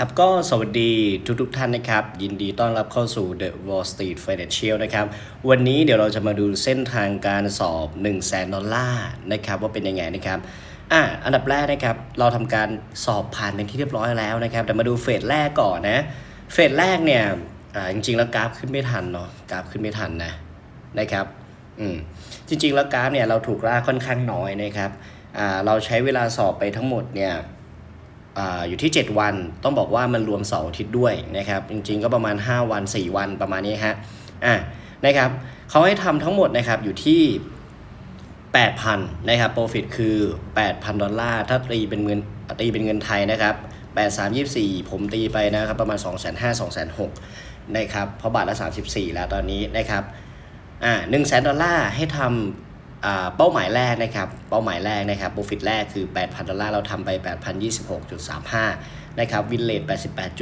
ครับก็สวัสดีทุกทุกท่านนะครับ ยินดีต้อนรับเข้าสู่ The Wall Street Financial นะครับ วันนี้เดี๋ยวเราจะมาดูเส้นทางการสอบ1 0 0 0 0แสนดอลลาร์นะครับว่าเป็นยังไงนะครับอะอันดับแรกนะครับ เราทำการสอบผ่านเป็นที่เรียบร้อยแล้วนะครับแต่มาดูเฟสแรกก่อนนะ เฟสแรกเนี่ยอ่าจริงๆ แล้วกราฟขึ้นไม่ทันเนาะกราฟขึ้นไม่ทันนะนะครับอืมจริงๆ แล้วกราฟเนี่ยเราถูกล่ากค่อนข้างน้อยนะครับอ่าเราใช้เวลาสอบไปทั้งหมดเนี่ย อยู่ที่ 7 วัน ต้องบอกว่ามันรวมเสาร์อาทิตย์ด้วยนะครับ จริงๆก็ประมาณ 5 วัน 4 วันประมาณนี้ฮะอะนะครับเขาให้ทำทั้งหมดนะครับอยู่ที่ 8,000นะครับโปรฟิตคือ 8,000 ดอลลาร์ ถ้าตีเป็นเงินตีเป็นเงินไทยนะครับ 8 3 24 ผมตีไปนะครับประมาณ 2 5 0 0 0 2 6 0 0นะครับ เพราะบาทละ 34 แล้วตอนนี้นะครับอ่า1 0 0 0 0 0 ดอลลาร์ให้ทำ เป้าหมายแรกนะครับเป้าหมายแรกนะครับโปรฟิตแรกคือ 8,000 ดอลลาร์เราทำไป 8,026.35 นะครับวินเลท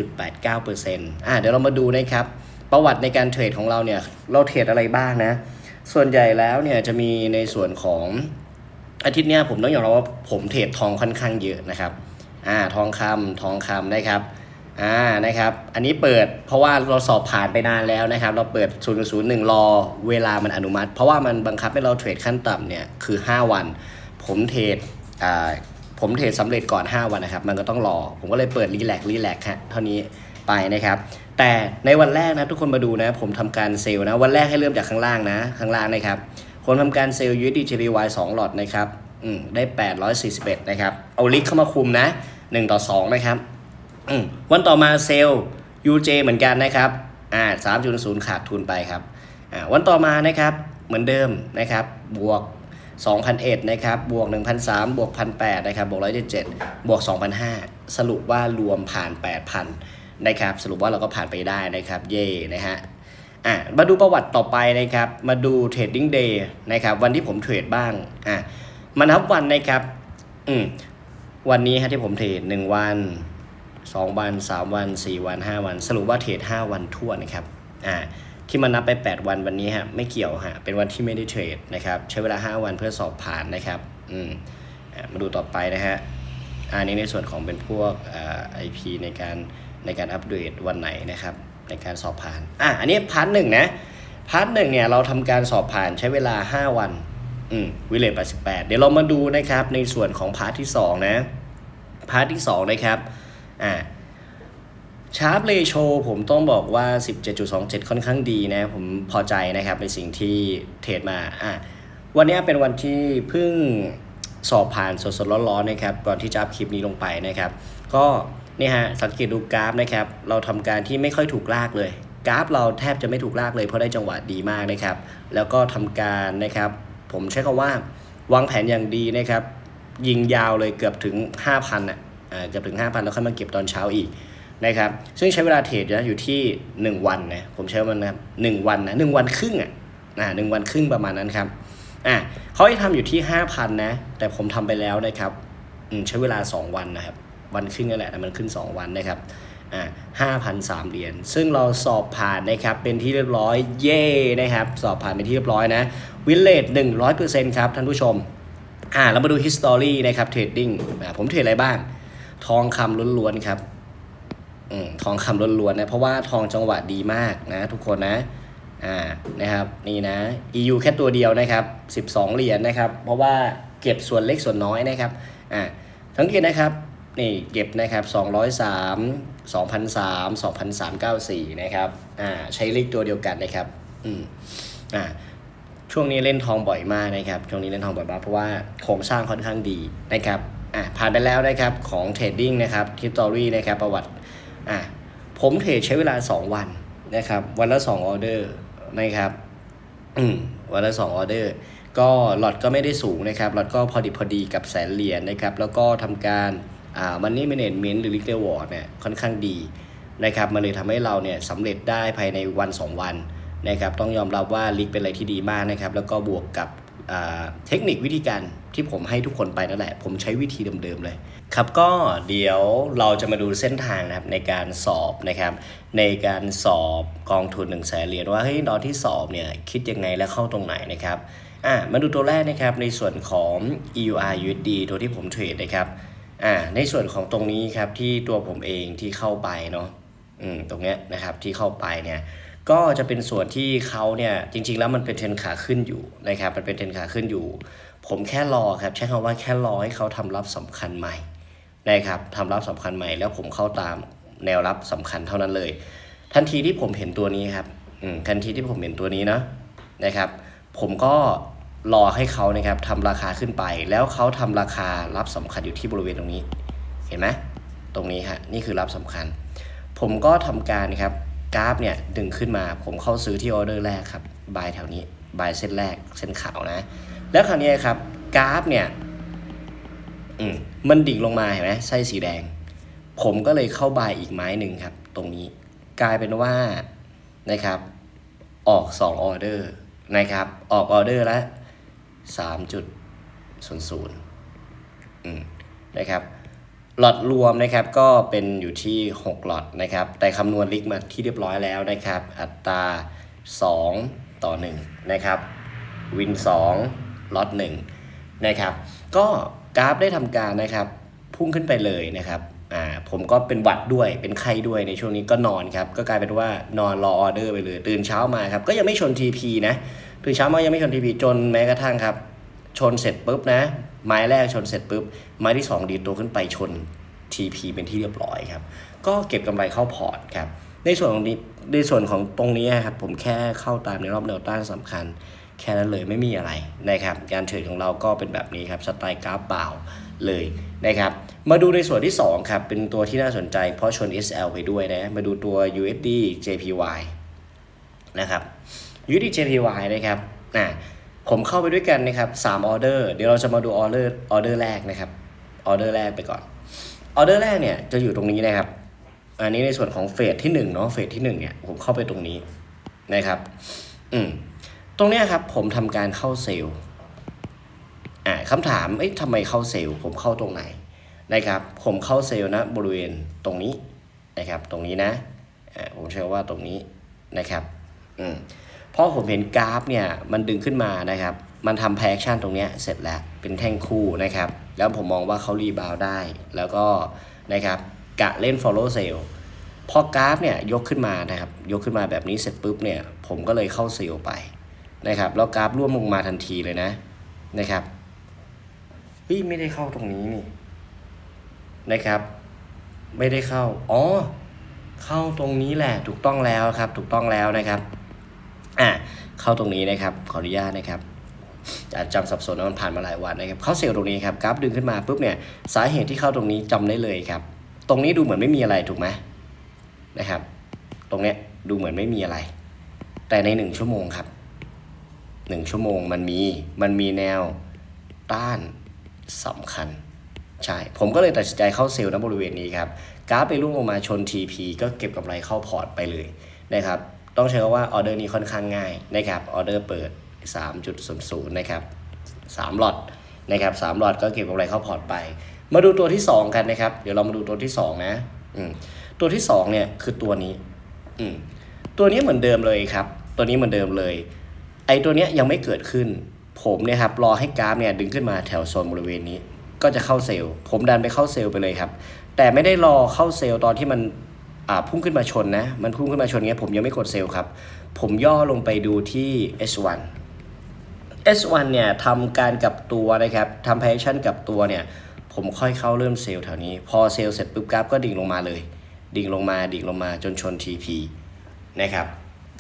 88.89%อ่าเดี๋ยวเรามาดูนะครับประวัติในการเทรดของเราเนี่ยเราเทรดอะไรบ้างนะ ส่วนใหญ่แล้วเนี่ยจะมีในส่วนของอาทิตย์เนี้ยผมต้องยอมรับว่าผมเทรดทองค่อนข้างเยอะนะครับอ่าทองคำทองคำนะครับ อ่านะครับ อันนี้เปิดเพราะว่าเราสอบผ่านไปนานแล้วนะครับ เราเปิด 0 0 1 รอเวลามันอนุมัติ เพราะว่ามันบังคับให้เราเทรดขั้นต่ำเนี่ยคือ 5 วัน ผมเทรดอ่าผมเทรดสำเร็จก่อน 5 วันนะครับ มันก็ต้องรอ ผมก็เลยเปิดรีแลกซ์รีแลกซ์ฮะเท่านี้ไปนะครับ แต่ในวันแรกนะทุกคนมาดูนะ ผมทำการเซลล์นะ วันแรกให้เริ่มจากข้างล่างนะ ข้างล่างนะครับ คนทำการเซลล์ USD JPY 2หลอดนะครับ อืมได้ 841 นะครับ เอาลิกเข้ามาคุมนะ 1 ต่อ 2 นะครับ วันต่อมาเซลล์ UJ เหมือนกันนะครับอ่า3.0ขาดทุนไปครับอ่าวันต่อมานะครับเหมือนเดิมนะครับบวก2,001นะครับบวก1,003บวก1,008นะครับบวก177บวก2,005สรุปว่ารวมผ่าน 8,000นะครับสรุปว่าเราก็ผ่านไปได้นะครับเย่นะฮะอะมาดูประวัติต่อไปนะครับมาดู Trading Day นะครับวันที่ผมเทรดบ้างอะมานับวันนะครับอืมวันนี้ฮะที่ผมเทรดหนึ่งวัน สองวันสามวันสี่วันห้าวัน สรุปว่าเทรดห้าวันทั่วนะครับอ่าที่มันนับไป 8 วันวันนี้ฮะไม่เกี่ยวฮะเป็นวันที่ไม่ได้เทรดนะครับใช้เวลา 5 วันเพื่อสอบผ่านนะครับอืมมาดูต่อไปนะฮะอันนี้ในส่วนของเป็นพวกอ่าไอพีในการในการอัปเดตวันไหนนะครับในการสอบผ่านอะอันนี้พาร์ทหนึ่งนะพาร์ทหนึ่งเนี่ยเราทำการสอบผ่านใช้เวลา 5 วันอืมวิเลต88เดี๋ยวเรามาดูนะครับในส่วนของพาร์ทที่2นะพาร์ทที่2นะครับ อ่าชาร์ปเลโชผมต้องบอกว่า 17.27 ค่อนข้างดีนะ ผมพอใจนะครับในสิ่งที่เทรดมาอะวันนี้เป็นวันที่เพิ่งสอบผ่านสดๆร้อนๆนะครับก่อนที่จะอัพคลิปนี้ลงไปนะครับ ก็นี่ฮะสังเกตดูกราฟนะครับ เราทำการที่ไม่ค่อยถูกลากเลย กราฟเราแทบจะไม่ถูกลากเลยเพราะได้จังหวะดีมากนะครับ แล้วก็ทำการนะครับ ผมใช้คำว่าวางแผนอย่างดีนะครับ ยิงยาวเลยเกือบถึง 5,000อะอ่า เกือบถึง 5,000 แล้วค่อยมาเก็บตอนเช้าอีกนะครับ ซึ่งใช้เวลาเทรดนะอยู่ที่ 1 วันนะ ผมใช้มันนะครับหนึ่งวันนะหนึ่งวันครึ่งอะหนึ่งวันครึ่งประมาณนั้นครับ อ่าเขาให้ทำอยู่ที่ 5,000 นะ แต่ผมทำไปแล้วนะครับใช้เวลา 2 วันนะครับ วันครึ่งนั่นแหละแต่มันขึ้น 2 วันนะครับอ่าห้าพันสามเหรียญ ซึ่งเราสอบผ่านนะครับ เป็นที่เรียบร้อย เย่นะครับ สอบผ่านเป็นที่เรียบร้อยนะ วินเลทหนึ่งร้อยเปอร์เซ็นต์ครับท่านผู้ชม อ่า เรามาดู history นะครับ เทรดดิ้งผมเทรดอะไรบ้าง ทองคำล้วนๆครับอืมทองคำล้วนๆนะเพราะว่าทองจังหวะดีมากนะ ทุกคนนะอ่านะครับนี่นะ EU แค่ตัวเดียวนะครับ12 เหรียญนะครับ เพราะว่าเก็บส่วนเล็กส่วนน้อยนะครับอ่าสังเกตนะครับนี่เก็บนะครับ203 2003 2394นะครับอ่าใช้เลขตัวเดียวกันนะครับอืมอ่าช่วงนี้เล่นทองบ่อยมากนะครับ ช่วงนี้เล่นทองบ่อยมากเพราะว่าโครงสร้างค่อนข้างดีนะครับ อ่าผ่านไปแล้วนะครับของเทรดดิ้งนะครับทิตอรี่นะครับประวัติอะผมเทรดใช้เวลา 2 วันนะครับ วันละ 2 ออเดอร์นะครับอืมวันละ 2 ออเดอร์ ก็หลอดก็ไม่ได้สูงนะครับหลอดก็พอดีพอดีกับแสนเหรียญนะครับ แล้วก็ทำการอ่ามันนี่เมเนจเมนต์หรือลิกเ w วอร์ดเนี่ยค่อนข้างดีนะครับมันเลยทำให้เราเนี่ยสำเร็จได้ภายในวัน 2 วันนะครับต้องยอมรับว่าลิกเป็นอะไรที่ดีมากนะครับ แล้วก็บวกกับ เทคนิควิธีการที่ผมให้ทุกคนไปนั่นแหละ ผมใช้วิธีเดิมๆเลย ครับก็เดี๋ยวเราจะมาดูเส้นทางนะครับในการสอบนะครับ ในการสอบกองทุน1นึ่งแสนเหรียญว่าเฮ้ยตอนที่สอบเนี่ยคิดยังไงและเข้าตรงไหนนะครับอะมาดูตัวแรกนะครับในส่วนของ EUR USD ตัวที่ผมเทรดนะครับอ่าในส่วนของตรงนี้ครับที่ตัวผมเองที่เข้าไปเนาะอืมตรงเนี้ยนะครับที่เข้าไปเนี่ย ก็จะเป็นส่วนที่เขาเนี่ยจริง ๆ แล้วมันเป็นเทรนขาขึ้นอยู่นะครับมันเป็นเทรนขาขึ้นอยู่ ผมแค่รอครับใช้คำว่าแค่รอให้เขาทำรับสำคัญใหม่นะครับทำรับสำคัญใหม่ แล้วผมเข้าตามแนวรับสำคัญเท่านั้นเลย ทันทีที่ผมเห็นตัวนี้ครับอืมทันทีที่ผมเห็นตัวนี้นะนะครับ ผมก็รอให้เขานะครับทำราคาขึ้นไป แล้วเขาทำราคารับสำคัญอยู่ที่บริเวณตรงนี้ เห็นไหมตรงนี้ฮะนี่คือรับสำคัญ ผมก็ทำการครับ กราฟเนี่ยดึงขึ้นมาผมเข้าซื้อที่ออเดอร์แรกครับบายแถวนี้บายเส้นแรกเส้นขาวนะ แล้วคราวนี้ครับกราฟเนี่ยอืมมันดิ่งลงมาเห็นไหมไส้สีแดง ผมก็เลยเข้าบายอีกไม้หนึ่งครับ ตรงนี้กลายเป็นว่านะครับ ออก2ออเดอร์นะครับ ออกออเดอร์ละ3.00อืมนะครับ หลอดรวมนะครับก็เป็นอยู่ที่ 6 หลอดนะครับแต่คำนวณลิกมาที่เรียบร้อยแล้วนะครับ อัตรา 2 ต่อ 1 นะครับ วิน 2 ล็อต1นะครับ ก็กราฟได้ทำการนะครับ พุ่งขึ้นไปเลยนะครับอ่าผมก็เป็นหวัดด้วยเป็นไข้ด้วยในช่วงนี้ก็นอนครับ ก็กลายเป็นว่านอนรอออเดอร์ไปเลย ตื่นเช้ามาครับ ก็ยังไม่ชน TP นะตื่นเช้ามายังไม่ชน TP จนแม้กระทั่งครับ ชนเสร็จปุ๊บนะ ไม้แรกชนเสร็จปุ๊บ ไม้ที่ 2 ดีตัวขึ้นไปชน TP เป็นที่เรียบร้อยครับ ก็เก็บกำไรเข้าพอร์ตครับ ในส่วนของนี้ในส่วนของตรงนี้ครับผมแค่เข้าตามในรอบแนวต้านสำคัญ แค่นั้นเลยไม่มีอะไรนะครับ การเทรดของเราก็เป็นแบบนี้ครับสไตล์กราฟเปล่าเลยนะครับ มาดูในส่วนที่ 2 ครับ เป็นตัวที่น่าสนใจเพราะชน SL ไปด้วยนะ มาดูตัว USD JPY นะครับ USD JPY นะครับอะ ผมเข้าไปด้วยกันนะครับ3ออเดอร์เดี๋ยวเราจะมาดูออเดอร์ออเดอร์แรกนะครับออเดอร์แรกไปก่อนออเดอร์แรกเนี่ยจะอยู่ตรงนี้นะครับ อันนี้ในส่วนของเฟสที่1เนาะเฟสที่1เนี่ยผมเข้าไปตรงนี้นะครับ อืมตรงเนี้ยครับ ผมทำการเข้าเซลล์อ่าคำถามเอ๊ะทำไมเข้าเซลล์ผมเข้าตรงไหนนะครับ ผมเข้าเซลล์นะบริเวณตรงนี้นะครับ ตรงนี้นะอ่าผมเชื่อว่าตรงนี้นะครับ อืม เพราะผมเห็นกราฟเนี่ยมันดึงขึ้นมานะครับ มันทำแพคชั่นตรงเนี้ยเสร็จแล้วเป็นแท่งคู่นะครับ แล้วผมมองว่าเขารีบาวได้ แล้วก็นะครับกะเล่น follow sale พอกราฟเนี่ยยกขึ้นมานะครับ ยกขึ้นมาแบบนี้เสร็จปุ๊บเนี่ยผมก็เลยเข้าเซลไปนะครับแล้วกราฟร่วมลงมาทันทีเลยนะนะครับเฮ้ยไม่ได้เข้าตรงนี้นี่นะครับ ไม่ได้เข้า อ๋อ เข้าตรงนี้แหละ ถูกต้องแล้วครับ ถูกต้องแล้วนะครับ อะเข้าตรงนี้นะครับขออนุญาตนะครับอาจจำสับสนมันผ่านมาหลายวันนะครับเข้าเซลล์ตรงนี้ครับกราฟดึงขึ้นมาปุ๊บเนี่ยสาเหตุที่เข้าตรงนี้จำได้เลยครับ ตรงนี้ดูเหมือนไม่มีอะไรถูกไหมนะครับ ตรงเนี้ยดูเหมือนไม่มีอะไร แต่ในหนึ่งชั่วโมงครับหนึ่งชั่วโมงมันมีมันมีแนวต้านสำคัญ ใช่ ผมก็เลยตัดสินใจเข้าเซลล์ณบริเวณนี้ครับกราฟไปรุ่งลงมาชน TP ก็เก็บกำไรเข้าพอร์ตไปเลยนะครับ ต้องใช้คำว่าออเดอร์นี้ค่อนข้างง่ายนะครับออเดอร์เปิด 3.00นะครับ3หลอดนะครับ3หลอดก็เก็บกำไรเข้าพอร์ตไป มาดูตัวที่ 2 กันนะครับ เดี๋ยวเรามาดูตัวที่ 2 นะอืมตัวที่ 2 เนี่ยคือตัวนี้อืมตัวนี้เหมือนเดิมเลยครับ ตัวนี้เหมือนเดิมเลย ไอ้ตัวเนี้ยยังไม่เกิดขึ้น ผมเนี่ยครับรอให้กราฟเนี่ยดึงขึ้นมาแถวโซนบริเวณนี้ ก็จะเข้าเซลล์ ผมดันไปเข้าเซลล์ไปเลยครับ แต่ไม่ได้รอเข้าเซลล์ตอนที่มัน พุ่งขึ้นมาชนนะ มันพุ่งขึ้นมาชนเงี้ยผมยังไม่กดเซลล์ครับ ผมย่อลงไปดูที่ S1 S1 เนี่ยทำการกลับตัวนะครับทำ position กลับตัวเนี่ย ผมค่อยเข้าเริ่มเซลล์แถวนี้ พอเซลล์เสร็จปุ๊บกราฟก็ดิ่งลงมาเลย ดิ่งลงมาดิ่งลงมาจนชน TP นะครับ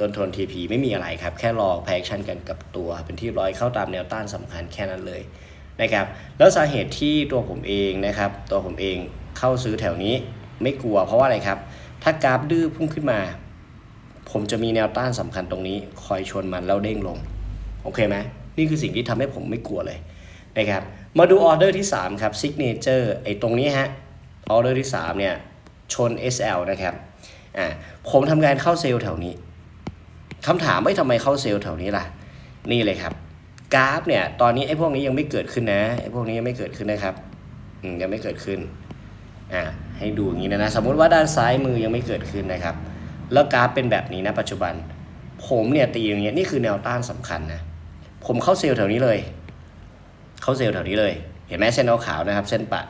ต้นทน TP ไม่มีอะไรครับ แค่รอ position กันกับตัว เป็นที่ร้อยเข้าตามแนวต้านสำคัญแค่นั้นเลยนะครับแล้วสาเหตุที่ตัวผมเองนะครับ ตัวผมเองเข้าซื้อแถวนี้ไม่กลัวเพราะว่าอะไรครับ ถ้ากราฟดื้อพุ่งขึ้นมา ผมจะมีแนวต้านสำคัญตรงนี้ คอยชนมันแล้วเด้งลง โอเคไหมนี่คือสิ่งที่ทำให้ผมไม่กลัวเลยนะครับ มาดูออเดอร์ที่ 3 ครับ Signature ไอ้ตรงนี้ฮะออเดอร์ที่ 3 เนี่ย ชน SL นะครับอ่าผมทำการเข้าเซลล์แถวนี้คำถามไม่ทำไมเข้าเซลล์แถวนี้ล่ะ นี่เลยครับ กราฟเนี่ย ตอนนี้ไอ้พวกนี้ยังไม่เกิดขึ้นนะไอ้พวกนี้ยังไม่เกิดขึ้นนะครับยังไม่เกิดขึ้น อ่าให้ดูอย่างนี้นะนะสมมุติว่าด้านซ้ายมือยังไม่เกิดขึ้นนะครับ แล้วกราฟเป็นแบบนี้นะปัจจุบัน ผมเนี่ยตีอย่างเงี้ยนี่คือแนวต้านสำคัญนะผมเข้าเซลล์แถวนี้เลย เข้าเซลล์แถวนี้เลย เห็นไหมเส้นขาวนะครับ เส้นปะ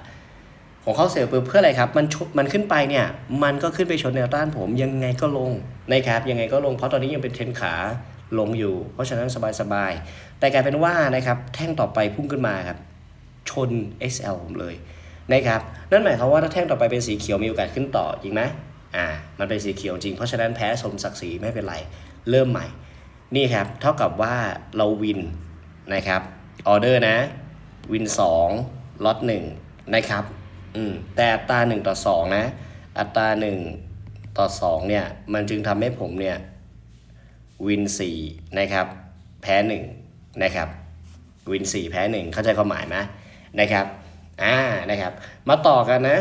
ผมเข้าเซลล์ปุ๊บเพื่ออะไรครับ มันชมันขึ้นไปเนี่ย มันก็ขึ้นไปชนแนวต้านผมยังไงก็ลงนะครับ ยังไงก็ลงเพราะตอนนี้ยังเป็นเทรนขาลงอยู่ เพราะฉะนั้นสบายๆแต่กลายเป็นว่านะครับ แท่งต่อไปพุ่งขึ้นมาครับ ชน XL ผมเลย นะครับนั่นหมายความว่าถ้าแท่งต่อไปเป็นสีเขียวมีโอกาสขึ้นต่อจริงไหมอ่ามันเป็นสีเขียวจริงเพราะฉะนั้นแพ้สมศักดิ์ศรีไม่เป็นไรเริ่มใหม่ นี่ครับเท่ากับว่าเราวินนะครับออเดอร์นะวิน2ล็อต1นะครับอืมแต่อัตรา1ต่อ2นะอัตรา1ต่อ2เนี่ยมันจึงทำให้ผมเนี่ยวิน4นะครับแพ้1นะครับวิน4แพ้1เข้าใจความหมายไหมนะครับ อ่านะครับ มาต่อกันนะ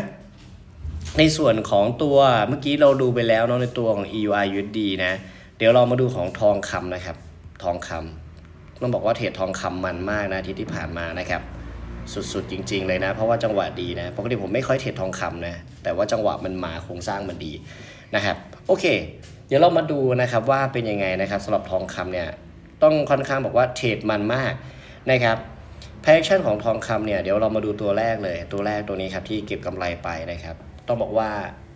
ในส่วนของตัวเมื่อกี้เราดูไปแล้วเนาะในตัวของ EUR USD นะ เดี๋ยวเรามาดูของทองคำนะครับ ทองคำต้องบอกว่าเทรดทองคำมันมากนะที่ที่ผ่านมานะครับ สุดๆจริง ๆ เลยนะ เพราะว่าจังหวะดีนะปกติผมไม่ค่อยเทรดทองคำนะแต่ว่าจังหวะมันมาโครงสร้างมันดีนะครับ โอเค เดี๋ยวเรามาดูนะครับว่าเป็นยังไงนะครับสำหรับทองคำเนี่ยต้องค่อนข้างบอกว่าเทรดมันมากนะครับ p a c t i o n ของทองคำเนี่ยเดี๋ยวเรามาดูตัวแรกเลย ตัวแรกตัวนี้ครับที่เก็บกำไรไปนะครับ ต้องบอกว่า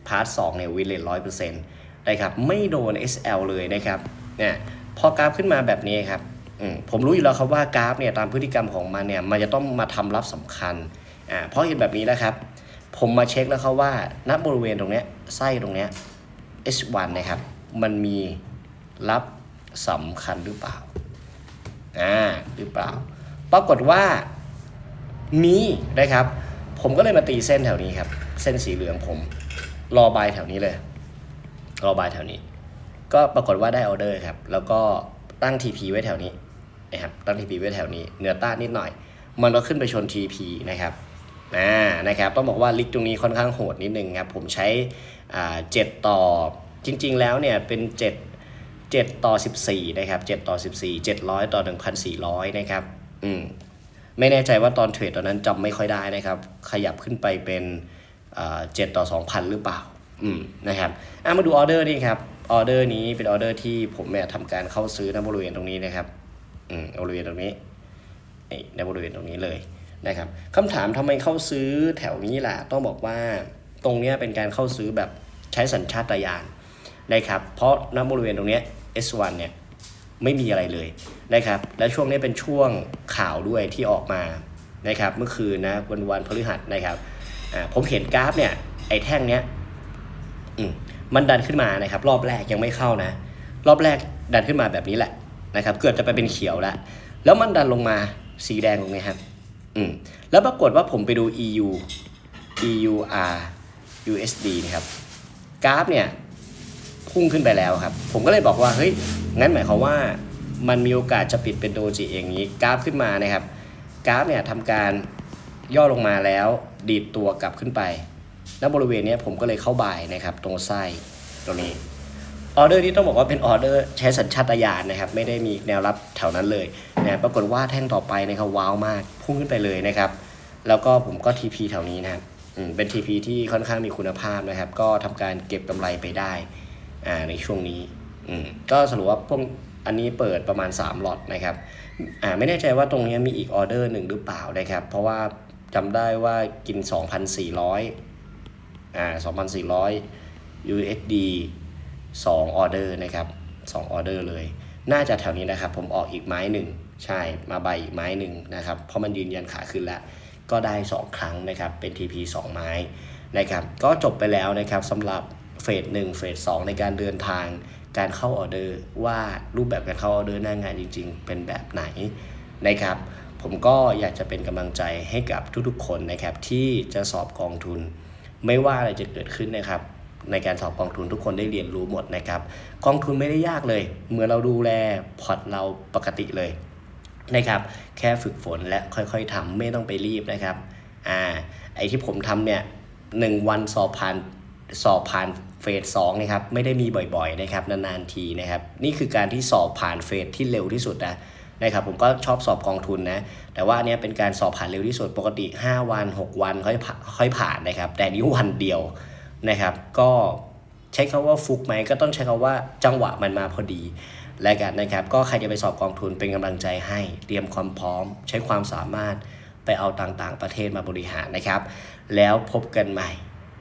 พาร์ทสเนี่ยวินเลทร้อยเปอร์เซ็นต์นะครับไม่โดน SL เลยนะครับเนี่ยพอกราฟขึ้นมาแบบนี้ครับผมรู้อยู่แล้วครับว่ากราฟเนี่ยตามพฤติกรรมของมันเนี่ยมันจะต้องมาทำรับสำคัญอ่าเพราะเห็นแบบนี้นะครับ ผมมาเช็คแล้วครับว่าณบริเวณตรงเนี้ยไส้ตรงเนี้ย H1 นะครับ มันมีรับสำคัญหรือเปล่าอ่าหรือเปล่า ปรากฏว่ามีนะครับ ผมก็เลยมาตีเส้นแถวนี้ครับ เส้นสีเหลืองผม รอบายแถวนี้เลย รอบายแถวนี้ ก็ปรากฏว่าได้ออเดอร์ครับ แล้วก็ตั้ง TP ไว้แถวนี้นะครับ ตั้ง TP ไว้แถวนี้เหนือต้านนิดหน่อย มันก็ขึ้นไปชน TP นะครับอ่านะครับต้องบอกว่าลิกตรงนี้ค่อนข้างโหดนิดนึงครับ ผมใช้อ่าเจ็ดต่อจริง ๆ แล้วเนี่ยเป็นเจ็ดเจ็ดต่อสิบสี่นะครับเจ็ดต่อสิบสี่เจ็ดร้อยต่อหนึ่งพันสี่ร้อยนะครับ อืมไม่แน่ใจว่าตอนเทรดตอนนั้นจำไม่ค่อยได้นะครับ ขยับขึ้นไปเป็นเจ็ดต่อสองพันหรือเปล่า อืมนะครับอะมาดูออเดอร์นี่ครับออเดอร์นี้เป็นออเดอร์ที่ผมเนี่ยทำการเข้าซื้อในบริเวณตรงนี้นะครับ อืมบริเวณตรงนี้ในบริเวณตรงนี้เลยนะครับคำถามทำไมเข้าซื้อแถวนี้ล่ะ ต้องบอกว่าตรงนี้เป็นการเข้าซื้อแบบใช้สัญชาตญาณนะครับ เพราะณบริเวณตรงเนี้ย S1 เนี่ย ไม่มีอะไรเลยนะครับ และช่วงนี้เป็นช่วงข่าวด้วยที่ออกมานะครับ เมื่อคืนนะวันวันพฤหัสนะครับอ่าผมเห็นกราฟเนี่ยไอ้แท่งเนี้ยอืมมันดันขึ้นมานะครับ รอบแรกยังไม่เข้านะ รอบแรกดันขึ้นมาแบบนี้แหละนะครับ เกือบจะไปเป็นเขียวแล้วแล้วมันดันลงมาสีแดงตรงนี้ครับอืมแล้วปรากฏว่าผมไปดู EU EUR USD นะครับกราฟเนี่ยพุ่งขึ้นไปแล้วครับ ผมก็เลยบอกว่าเฮ้ย งั้นหมายความว่ามันมีโอกาสจะปิดเป็นโดจิอย่างนี้กราฟขึ้นมานะครับ กราฟเนี่ยทำการย่อลงมาแล้วดีดตัวกลับขึ้นไปแล้วบริเวณนี้ผมก็เลยเข้าบ่ายนะครับ ตรงไส้ตรงนี้ออเดอร์ที่ต้องบอกว่าเป็นออเดอร์ใช้สัญชาตญาณนะครับ ไม่ได้มีแนวรับแถวนั้นเลยนะปรากฏว่าแท่งต่อไปนะครับว้าวมากพุ่งขึ้นไปเลยนะครับ แล้วก็ผมก็ TP แถวนี้นะครับเป็น TP ที่ค่อนข้างมีคุณภาพนะครับ ก็ทำการเก็บกำไรไปได้ในช่วงนี้ ก็สรุปว่าพวกอันนี้เปิดประมาณ3ล็อตนะครับอ่าไม่แน่ใจว่าตรงนี้มีอีกออเดอร์หนึ่งหรือเปล่านะครับ เพราะว่าจำได้ว่ากิน 2,400อ่า2,400 USD 2ออเดอร์นะครับ2ออเดอร์เลย น่าจะแถวนี้นะครับ ผมออกอีกไม้หนึ่งใช่มาใบอีกไม้หนึ่งนะครับ เพราะมันยืนยันขาขึ้นแล้ว ก็ได้ 2 ครั้งนะครับ เป็น TP 2 ไม้นะครับ ก็จบไปแล้วนะครับสำหรับเฟสหนึ่งเฟสสองในการเดินทาง การเข้าออเดอร์ว่ารูปแบบการเข้าออเดอร์หน้างานจริง ๆ เป็นแบบไหนนะครับ ผมก็อยากจะเป็นกำลังใจให้กับทุกๆ คนนะครับที่จะสอบกองทุน ไม่ว่าอะไรจะเกิดขึ้นนะครับ ในการสอบกองทุนทุกคนได้เรียนรู้หมดนะครับ กองทุนไม่ได้ยากเลยเมื่อเราดูแลพอร์ตเราปกติเลยนะครับ แค่ฝึกฝนและค่อยๆทำไม่ต้องไปรีบนะครับอ่าไอที่ผมทำเนี่ยหนึ่งวันสอบผ่านสอบผ่าน เฟสสองนะครับไม่ได้มีบ่อยๆนะครับนานๆทีนะครับนี่คือการที่สอบผ่านเฟสที่เร็วที่สุดนะนะครับผมก็ชอบสอบกองทุนนะแต่ว่าอันเนี้ยเป็นการสอบผ่านเร็วที่สุดปกติ 5 วัน 6 วันค่อยผ่าค่อยผ่านนะครับ แต่นี้วันเดียวนะครับ ก็ใช้คาว่าฟุกไหมก็ต้องใช้คาว่าจังหวะมันมาพอดีและกันนะครับ ก็ใครจะไปสอบกองทุนเป็นกำลังใจให้เตรียมความพร้อม ใช้ความสามารถไปเอาต่างๆ ประเทศมาบริหารนะครับ แล้วพบกันใหม่